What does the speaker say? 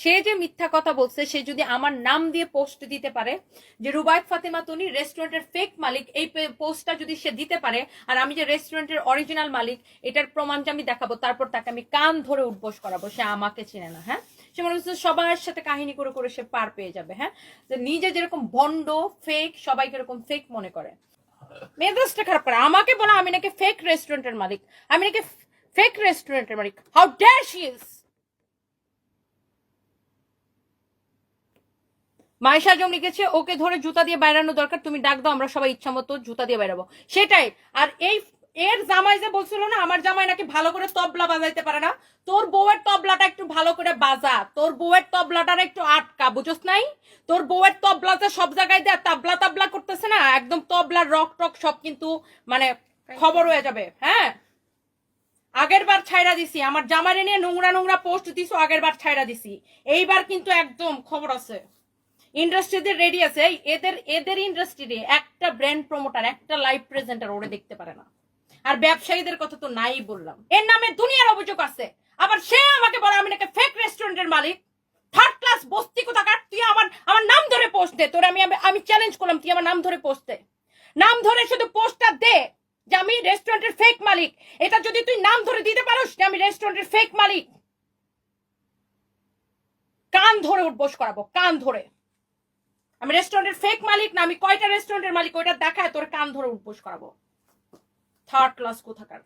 সে যে মিথ্যা কথা বলছে, সে যদি আমার নাম দিয়ে পোস্ট দিতে পারে, যে রুবায়ত ফাতেমা তনি রেস্টুরেন্টের ফেক মালিক, এই পোস্টটা যদি সে দিতে পারে, আর আমি যে রেস্টুরেন্টের অরিজিনাল মালিক, এটার প্রমাণটা আমি দেখাবো, তারপর তাকে আমি কান ধরে উঠবোস করাবো, সে আমাকে চিনে না হ্যাঁ? সে মনে হচ্ছে সবার সাথে কাহিনী করে করে সে পার পেয়ে যাবে হ্যাঁ? নিজে যেরকম ভণ্ড ফেক সবাইকে এরকম ফেক মনে করে। মেজাজটা খারাপ করে। আমাকে বলা আমি নাকি ফেক রেস্টুরেন্টের মালিক। আমি নাকি ফেক রেস্টুরেন্টের মালিক। How dare she is Maisha জম লিখেছে, ওকে ধরে জুতা দিয়ে বাইরানো দরকার, তুমি ডাক দাও, আমরা সবাই ইচ্ছা মতো জুতা দিয়ে বেরাবো সেটাই। আর এই এর জামাই যে বলছিল না, আমার জামাই নাকি ভালো করে তবলা বাজাইতে পারে না। তোর বউয়ের তবলাটা একটু ভালো করে বাজা, তোর বউয়ের তবলাটার একটু আটকা, বুঝোস নাই? তোর বউয়ের তবলাতে সব জায়গায় দেয়া, তাবলা তাবলা করতেছে না, একদম তবলার রক টক সব কিন্তু মানে খবর হয়ে যাবে হ্যাঁ? আগের বার ছাইরা দিছি, আমার জামাইরে নিয়ে নোংরা নোংরা পোস্ট দিছো, আগের বার ছাইরা দিছি। এইবার কিন্তু একদম খবর আছে। ইন্ডাস্ট্রিতে রেডি আছে। এদের এদের ইন্ডাস্ট্রিতে একটা ব্র্যান্ড প্রমোটার একটা লাইভ প্রেজেন্টার ওরে দেখতে পারে না। আর ব্যবসায়ীদের কথা তো নাই বললাম। এর নামে দুনিয়ার অভিযোগ আছে। আবার সে আমাকে বলে, আমি নাকি ফেক রেস্টুরেন্টের মালিক। থার্ড ক্লাস বস্তি কোথাকার? তুই আমার আমার নাম ধরে পোস্ট দে। তোর আমি, আমি- চ্যালেঞ্জ করলাম, তুই আমার নাম ধরে পোস্ট দে। নাম ধরে শুধু পোস্টটা দে যে আমি রেস্টুরেন্টের ফেক মালিক। এটা যদি তুই নাম ধরে দিতে পারোস যে আমি রেস্টুরেন্টের ফেক মালিক। কান ধরে উঠবোস করাবো, কান ধরে। আমি রেস্টুরেন্টের ফেক মালিক না, আমি কয়টা রেস্টুরেন্টের মালিক, ওইটা দেখায় তোর কান ধরে উপোস করাবো। থার্ড ক্লাস কোথাকার?